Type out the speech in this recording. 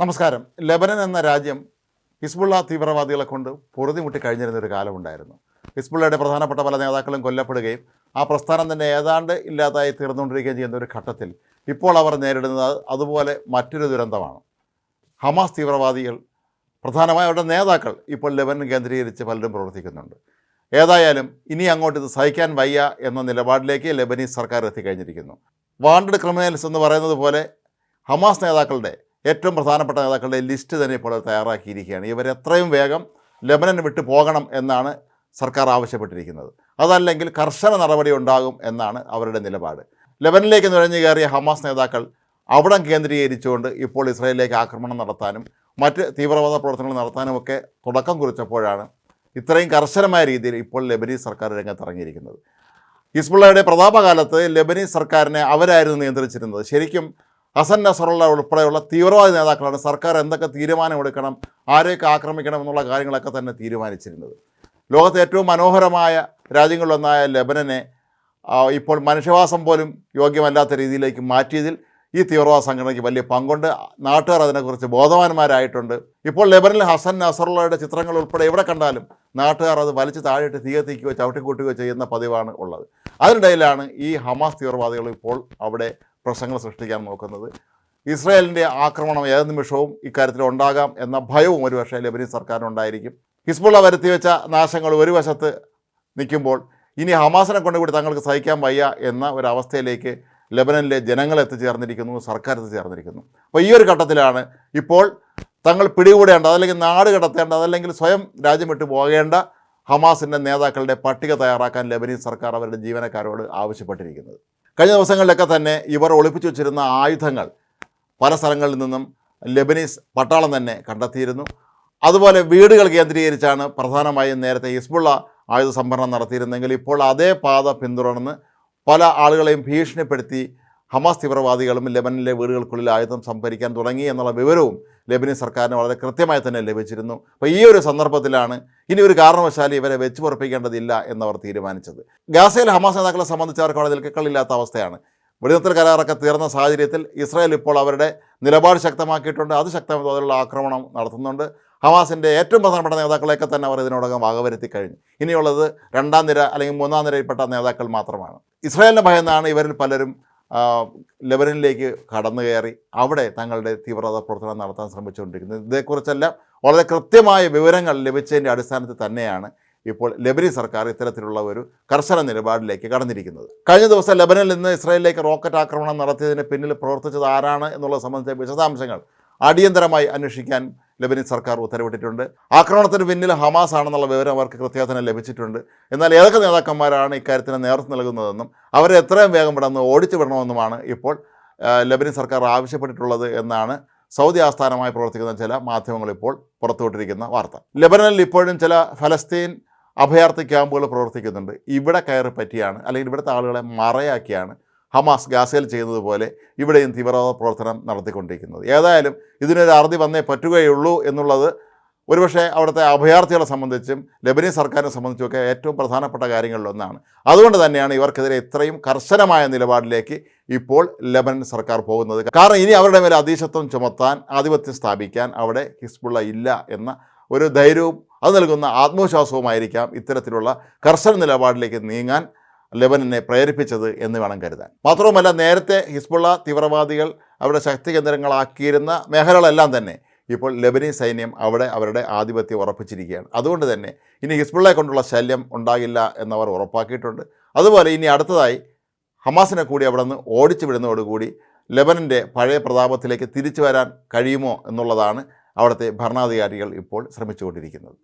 നമസ്കാരം. ലെബനൻ എന്ന രാജ്യം ഹിസ്ബുള്ള തീവ്രവാദികളെ കൊണ്ട് പൊറുതിമുട്ടി കഴിഞ്ഞിരുന്ന ഒരു കാലമുണ്ടായിരുന്നു ഹിസ്ബുള്ളയുടെ പ്രധാനപ്പെട്ട പല നേതാക്കളും കൊല്ലപ്പെടുകയും ആ പ്രസ്ഥാനം തന്നെ ഏതാണ്ട് ഇല്ലാതായി തീർന്നുകൊണ്ടിരിക്കുകയും ചെയ്യുന്ന ഒരു ഘട്ടത്തിൽ ഇപ്പോൾ അവർ നേരിടുന്നത് അതുപോലെ മറ്റൊരു ദുരന്തമാണ്. ഹമാസ് തീവ്രവാദികൾ പ്രധാനമായ അവരുടെ നേതാക്കൾ ഇപ്പോൾ ലെബനൻ കേന്ദ്രീകരിച്ച് പലരും പ്രവർത്തിക്കുന്നുണ്ട്. ഏതായാലും ഇനി അങ്ങോട്ട് ഇത് സഹിക്കാൻ വയ്യ എന്ന നിലപാടിലേക്ക് ലെബനീസ് സർക്കാർ എത്തിക്കഴിഞ്ഞിരിക്കുന്നു. വാണ്ടഡ് ക്രിമിനൽസ് എന്ന് പറയുന്നത് പോലെ ഹമാസ് നേതാക്കളുടെ ഏറ്റവും പ്രധാനപ്പെട്ട നേതാക്കളുടെ ലിസ്റ്റ് തന്നെ ഇപ്പോൾ തയ്യാറാക്കിയിരിക്കുകയാണ്. ഇവർ എത്രയും വേഗം ലബനൻ വിട്ടു പോകണം എന്നാണ് സർക്കാർ ആവശ്യപ്പെട്ടിരിക്കുന്നത്. അതല്ലെങ്കിൽ കർശന നടപടി ഉണ്ടാകും എന്നാണ് അവരുടെ നിലപാട്. ലബനിലേക്ക് നുഴഞ്ഞു കയറിയ ഹമാസ് നേതാക്കൾ അവിടം കേന്ദ്രീകരിച്ചുകൊണ്ട് ഇപ്പോൾ ഇസ്രയേലിലേക്ക് ആക്രമണം നടത്താനും മറ്റ് തീവ്രവാദ പ്രവർത്തനങ്ങൾ നടത്താനുമൊക്കെ തുടക്കം കുറിച്ചപ്പോഴാണ് ഇത്രയും കർശനമായ രീതിയിൽ ഇപ്പോൾ ലബനീ സർക്കാർ രംഗത്തിറങ്ങിയിരിക്കുന്നത്. ഹിസ്ബുള്ളയുടെ പ്രതാപകാലത്ത് ലബനീ സർക്കാരിനെ അവരായിരുന്നു നിയന്ത്രിച്ചിരുന്നത്. ശരിക്കും ഹസൻ നസറുള്ള ഉൾപ്പെടെയുള്ള തീവ്രവാദി നേതാക്കളാണ് സർക്കാർ എന്തൊക്കെ തീരുമാനമെടുക്കണം ആരെയൊക്കെ ആക്രമിക്കണം എന്നുള്ള കാര്യങ്ങളൊക്കെ തന്നെ തീരുമാനിച്ചിരുന്നത്. ലോകത്തെ ഏറ്റവും മനോഹരമായ രാജ്യങ്ങളിലൊന്നായ ലെബനനെ ഇപ്പോൾ മനുഷ്യവാസം പോലും യോഗ്യമല്ലാത്ത രീതിയിലേക്ക് മാറ്റിയതിൽ ഈ തീവ്രവാദ സംഘടനയ്ക്ക് വലിയ പങ്കുണ്ട്. നാട്ടുകാർ അതിനെക്കുറിച്ച് ബോധവാന്മാരായിട്ടുണ്ട്. ഇപ്പോൾ ലെബനിൽ ഹസൻ നസറുള്ളയുടെ ചിത്രങ്ങൾ ഉൾപ്പെടെ എവിടെ കണ്ടാലും നാട്ടുകാർ അത് വലിച്ചു താഴെയിട്ട് തീയത്തിക്കുകയോ ചവിട്ടിക്കൂട്ടുകയോ ചെയ്യുന്ന പതിവാണ് ഉള്ളത്. അതിനിടയിലാണ് ഈ ഹമാസ് തീവ്രവാദികൾ ഇപ്പോൾ അവിടെ പ്രശ്നങ്ങൾ സൃഷ്ടിക്കാൻ നോക്കുന്നത്. ഇസ്രായേലിന്റെ ആക്രമണം ഏത് നിമിഷവും ഇക്കാര്യത്തിൽ ഉണ്ടാകാം എന്ന ഭയവും ഒരുപക്ഷെ ലബനീസ് സർക്കാരിനുണ്ടായിരിക്കും. ഹിസ്ബുള്ള വരുത്തിവെച്ച നാശങ്ങൾ ഒരു വശത്ത് നിൽക്കുമ്പോൾ ഇനി ഹമാസിനെ കൊണ്ടുകൂടി തങ്ങൾക്ക് സഹിക്കാൻ വയ്യ എന്ന ഒരവസ്ഥയിലേക്ക് ലബനനിലെ ജനങ്ങൾ എത്തിച്ചേർന്നിരിക്കുന്നു സർക്കാർ എത്തിച്ചേർന്നിരിക്കുന്നു. അപ്പോൾ ഈ ഒരു ഘട്ടത്തിലാണ് ഇപ്പോൾ തങ്ങൾ പിടികൂടേണ്ട അതല്ലെങ്കിൽ നാട് കടത്തേണ്ട അതല്ലെങ്കിൽ സ്വയം രാജ്യം വിട്ടു പോകേണ്ട ഹമാസിന്റെ നേതാക്കളുടെ പട്ടിക തയ്യാറാക്കാൻ ലബനീസ് സർക്കാർ അവരുടെ ജീവനക്കാരോട് ആവശ്യപ്പെട്ടിരിക്കുന്നത്. കഴിഞ്ഞ ദിവസങ്ങളിലൊക്കെ തന്നെ ഇവർ ഒളിപ്പിച്ചു വച്ചിരുന്ന ആയുധങ്ങൾ പല സ്ഥലങ്ങളിൽ നിന്നും ലെബനീസ് പട്ടാളം തന്നെ കണ്ടെത്തിയിരുന്നു. അതുപോലെ വീടുകൾ കേന്ദ്രീകരിച്ചാണ് പ്രധാനമായും നേരത്തെ ഹിസ്ബുള്ള ആയുധ സംഭരണം നടത്തിയിരുന്നെങ്കിൽ ഇപ്പോൾ അതേ പാത പിന്തുടർന്ന് പല ആളുകളെയും ഭീഷണിപ്പെടുത്തി ഹമാസ് തീവ്രവാദികളും ലെബനിലെ വീടുകൾക്കുള്ളിൽ ആയുധം സംഭരിക്കാൻ തുടങ്ങി എന്നുള്ള വിവരവും ലെബനീസ് സർക്കാരിന് വളരെ കൃത്യമായി തന്നെ ലഭിച്ചിരുന്നു. അപ്പോൾ ഈ ഒരു സന്ദർഭത്തിലാണ് ഇനി ഒരു കാരണവശാലും ഇവരെ വെച്ച് പുറപ്പിക്കേണ്ടതില്ല എന്നവർ തീരുമാനിച്ചത്. ഗാസയിൽ ഹമാസ് നേതാക്കളെ സംബന്ധിച്ച് അവർക്ക് അവിടെ അവസ്ഥയാണ്. വെടിനിർത്തൽ കരാറൊക്കെ തീർന്ന സാഹചര്യത്തിൽ ഇസ്രായേൽ ഇപ്പോൾ അവരുടെ നിലപാട് ശക്തമാക്കിയിട്ടുണ്ട്. അത് ശക്തമായ തോതിലുള്ള ആക്രമണം നടത്തുന്നുണ്ട്. ഹമാസിന്റെ ഏറ്റവും പ്രധാനപ്പെട്ട നേതാക്കളെയൊക്കെ തന്നെ അവർ ഇതിനോടകം വകവരുത്തി കഴിഞ്ഞു. ഇനിയുള്ളത് രണ്ടാം നിര അല്ലെങ്കിൽ മൂന്നാം നിരയിൽപ്പെട്ട നേതാക്കൾ മാത്രമാണ്. ഇസ്രായേലിനെ ഭയന്നാണ് ഇവരിൽ പലരും ലെബനനിലേക്ക് കടന്നു കയറി അവിടെ തങ്ങളുടെ തീവ്രവാദ പ്രവർത്തനം നടത്താൻ ശ്രമിച്ചുകൊണ്ടിരിക്കുന്നത്. ഇതേക്കുറിച്ചെല്ലാം വളരെ കൃത്യമായ വിവരങ്ങൾ ലഭിച്ചതിന്റെ അടിസ്ഥാനത്തിൽ തന്നെയാണ് ഇപ്പോൾ ലെബനൻ സർക്കാർ ഇത്തരത്തിലുള്ള ഒരു കർശന നിലപാടിലേക്ക് കടന്നിരിക്കുന്നത്. കഴിഞ്ഞ ദിവസം ലെബനിൽ നിന്ന് ഇസ്രായേലിലേക്ക് റോക്കറ്റ് ആക്രമണം നടത്തിയതിന് പിന്നിൽ പ്രവർത്തിച്ചത് ആരാണ് എന്നുള്ളത് സംബന്ധിച്ച വിശദാംശങ്ങൾ അടിയന്തരമായി അന്വേഷിക്കാൻ ലബനി സർക്കാർ ഉത്തരവിട്ടിട്ടുണ്ട്. ആക്രമണത്തിന് പിന്നിൽ ഹമാസ് ആണെന്നുള്ള വിവരം അവർക്ക് കൃത്യത്തിന് ലഭിച്ചിട്ടുണ്ട്. എന്നാൽ ഏതൊക്കെ നേതാക്കന്മാരാണ് ഇക്കാര്യത്തിന് നേതൃത്വം നൽകുന്നതെന്നും അവരെ എത്രയും വേഗം വിടന്ന് ഓടിച്ചു വിടണമെന്നുമാണ് ഇപ്പോൾ ലബനി സർക്കാർ ആവശ്യപ്പെട്ടിട്ടുള്ളത് എന്നാണ് സൗദി ആസ്ഥാനമായി പ്രവർത്തിക്കുന്ന ചില മാധ്യമങ്ങൾ ഇപ്പോൾ പുറത്തുവിട്ടിരിക്കുന്ന വാർത്ത. ലെബനനിൽ ഇപ്പോഴും ചില ഫലസ്തീൻ അഭയാർത്ഥി ക്യാമ്പുകൾ പ്രവർത്തിക്കുന്നുണ്ട്. ഇവിടെ കയറി പറ്റിയാണ് അല്ലെങ്കിൽ ഇവിടുത്തെ ആളുകളെ മറയാക്കിയാണ് ഹമാസ് ഗാസയിൽ ചെയ്യുന്നതുപോലെ ഇവിടെയും തീവ്രവാദ പ്രവർത്തനം നടത്തിക്കൊണ്ടിരിക്കുന്നത്. ഏതായാലും ഇതിനൊരു അറുതി വന്നേ പറ്റുകയുള്ളൂ എന്നുള്ളത് ഒരുപക്ഷെ അവിടുത്തെ അഭയാർത്ഥികളെ സംബന്ധിച്ചും ലബനീസ് സർക്കാരിനെ സംബന്ധിച്ചുമൊക്കെ ഏറ്റവും പ്രധാനപ്പെട്ട കാര്യങ്ങളിലൊന്നാണ് അതുകൊണ്ട് തന്നെയാണ് ഇവർക്കെതിരെ ഇത്രയും കർശനമായ നിലപാടിലേക്ക് ഇപ്പോൾ ലബനൻ സർക്കാർ പോകുന്നത്. കാരണം ഇനി അവരുടെ മേലെ അതീശത്വം ചുമത്താൻ ആധിപത്യം സ്ഥാപിക്കാൻ അവിടെ ഹിസ്ബുള്ള ഇല്ല എന്ന ഒരു ധൈര്യവും അത് നൽകുന്ന ആത്മവിശ്വാസവുമായിരിക്കാം ഇത്തരത്തിലുള്ള കർശന നിലപാടിലേക്ക് നീങ്ങാൻ ലെബനനെ പ്രേരിപ്പിച്ചത് എന്ന് വേണം കരുതാൻ. മാത്രവുമല്ല നേരത്തെ ഹിസ്ബുള്ള തീവ്രവാദികൾ അവരുടെ ശക്തി കേന്ദ്രങ്ങളാക്കിയിരുന്ന മേഖലകളെല്ലാം തന്നെ ഇപ്പോൾ ലെബനീസ് സൈന്യം അവിടെ അവരുടെ ആധിപത്യം ഉറപ്പിച്ചിരിക്കുകയാണ്. അതുകൊണ്ട് തന്നെ ഇനി ഹിസ്ബുള്ളയെ കൊണ്ടുള്ള ശല്യം ഉണ്ടാകില്ല എന്നവർ ഉറപ്പാക്കിയിട്ടുണ്ട്. അതുപോലെ ഇനി അടുത്തതായി ഹമാസിനെ കൂടി അവിടെ നിന്ന് ഓടിച്ചു വിടുന്നതോടുകൂടി ലെബനന്റെ പഴയ പ്രതാപത്തിലേക്ക് തിരിച്ചു വരാൻ കഴിയുമോ എന്നുള്ളതാണ് അവിടുത്തെ ഭരണാധികാരികൾ ഇപ്പോൾ ശ്രമിച്ചുകൊണ്ടിരിക്കുന്നത്.